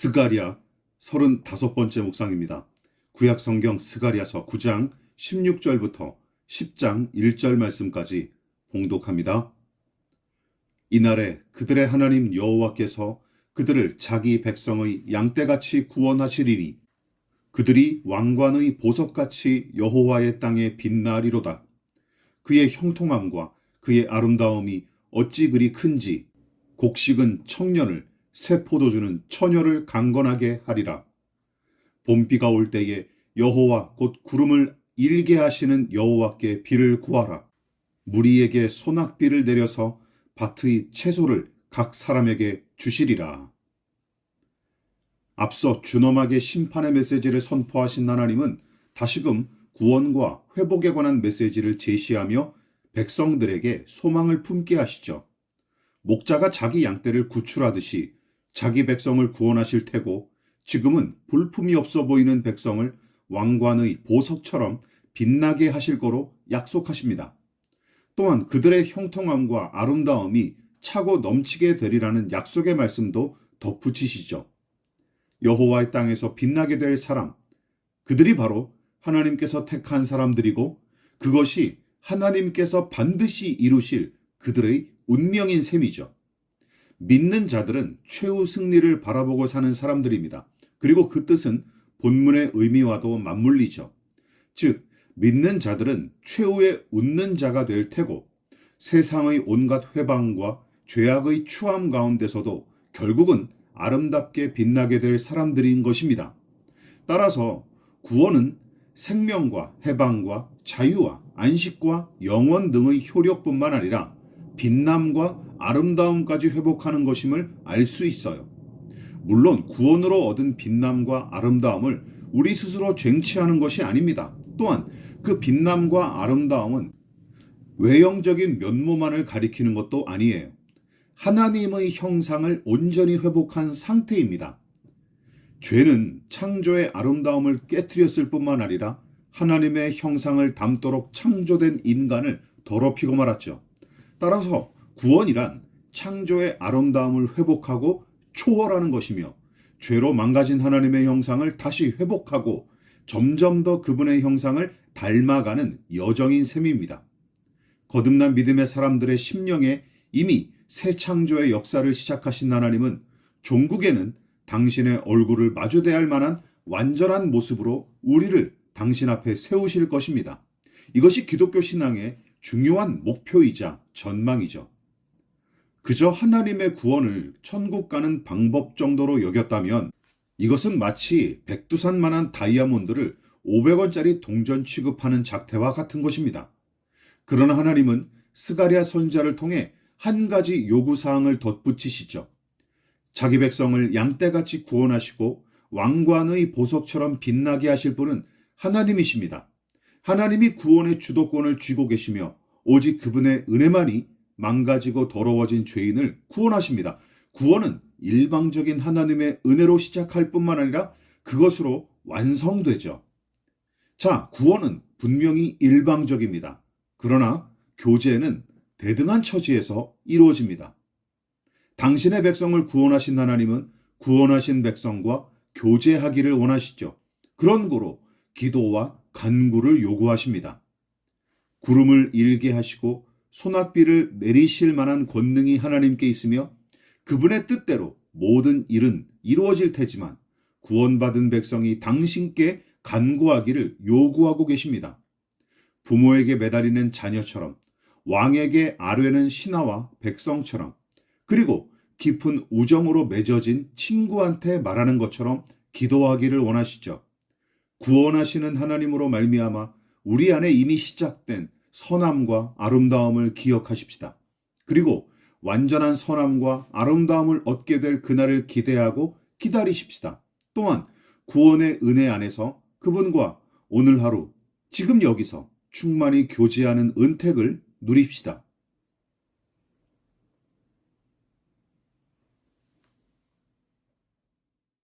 스가리아 35번째 묵상입니다. 구약 성경 스가리아서 9장 16절부터 10장 1절 말씀까지 봉독합니다. 이날에 그들의 하나님 여호와께서 그들을 자기 백성의 양떼같이 구원하시리니 그들이 왕관의 보석같이 여호와의 땅에 빛나리로다. 그의 형통함과 그의 아름다움이 어찌 그리 큰지 곡식은 청년을 새 포도주는 처녀를 강건하게 하리라. 봄비가 올 때에 여호와 곧 구름을 일게 하시는 여호와께 비를 구하라. 무리에게 소낙비를 내려서 밭의 채소를 각 사람에게 주시리라. 앞서 준엄하게 심판의 메시지를 선포하신 하나님은 다시금 구원과 회복에 관한 메시지를 제시하며 백성들에게 소망을 품게 하시죠. 목자가 자기 양떼를 구출하듯이 자기 백성을 구원하실 테고 지금은 볼품이 없어 보이는 백성을 왕관의 보석처럼 빛나게 하실 거로 약속하십니다. 또한 그들의 형통함과 아름다움이 차고 넘치게 되리라는 약속의 말씀도 덧붙이시죠. 여호와의 땅에서 빛나게 될 사람, 그들이 바로 하나님께서 택한 사람들이고 그것이 하나님께서 반드시 이루실 그들의 운명인 셈이죠. 믿는 자들은 최후 승리를 바라보고 사는 사람들입니다. 그리고 그 뜻은 본문의 의미와도 맞물리죠. 즉, 믿는 자들은 최후의 웃는 자가 될 테고 세상의 온갖 회방과 죄악의 추함 가운데서도 결국은 아름답게 빛나게 될 사람들인 것입니다. 따라서 구원은 생명과 해방과 자유와 안식과 영원 등의 효력뿐만 아니라 빛남과 아름다움까지 회복하는 것임을 알 수 있어요. 물론 구원으로 얻은 빛남과 아름다움을 우리 스스로 쟁취하는 것이 아닙니다. 또한 그 빛남과 아름다움은 외형적인 면모만을 가리키는 것도 아니에요. 하나님의 형상을 온전히 회복한 상태입니다. 죄는 창조의 아름다움을 깨뜨렸을 뿐만 아니라 하나님의 형상을 담도록 창조된 인간을 더럽히고 말았죠. 따라서 구원이란 창조의 아름다움을 회복하고 초월하는 것이며 죄로 망가진 하나님의 형상을 다시 회복하고 점점 더 그분의 형상을 닮아가는 여정인 셈입니다. 거듭난 믿음의 사람들의 심령에 이미 새 창조의 역사를 시작하신 하나님은 종국에는 당신의 얼굴을 마주대할 만한 완전한 모습으로 우리를 당신 앞에 세우실 것입니다. 이것이 기독교 신앙의 중요한 목표이자 전망이죠. 그저 하나님의 구원을 천국 가는 방법 정도로 여겼다면 이것은 마치 백두산만한 다이아몬드를 500원짜리 동전 취급하는 작태와 같은 것입니다. 그러나 하나님은 스가리아 선자를 통해 한 가지 요구 사항을 덧붙이시죠. 자기 백성을 양떼같이 구원하시고 왕관의 보석처럼 빛나게 하실 분은 하나님이십니다. 하나님이 구원의 주도권을 쥐고 계시며 오직 그분의 은혜만이 망가지고 더러워진 죄인을 구원하십니다. 구원은 일방적인 하나님의 은혜로 시작할 뿐만 아니라 그것으로 완성되죠. 자, 구원은 분명히 일방적입니다. 그러나 교제는 대등한 처지에서 이루어집니다. 당신의 백성을 구원하신 하나님은 구원하신 백성과 교제하기를 원하시죠. 그런 고로 기도와 간구를 요구하십니다. 구름을 일게 하시고 소낙비를 내리실 만한 권능이 하나님께 있으며 그분의 뜻대로 모든 일은 이루어질 테지만 구원받은 백성이 당신께 간구하기를 요구하고 계십니다. 부모에게 매달리는 자녀처럼 왕에게 아뢰는 신하와 백성처럼 그리고 깊은 우정으로 맺어진 친구한테 말하는 것처럼 기도하기를 원하시죠. 구원하시는 하나님으로 말미암아 우리 안에 이미 시작된 선함과 아름다움을 기억하십시다. 그리고 완전한 선함과 아름다움을 얻게 될 그날을 기대하고 기다리십시다. 또한 구원의 은혜 안에서 그분과 오늘 하루, 지금 여기서 충만히 교제하는 은택을 누립시다.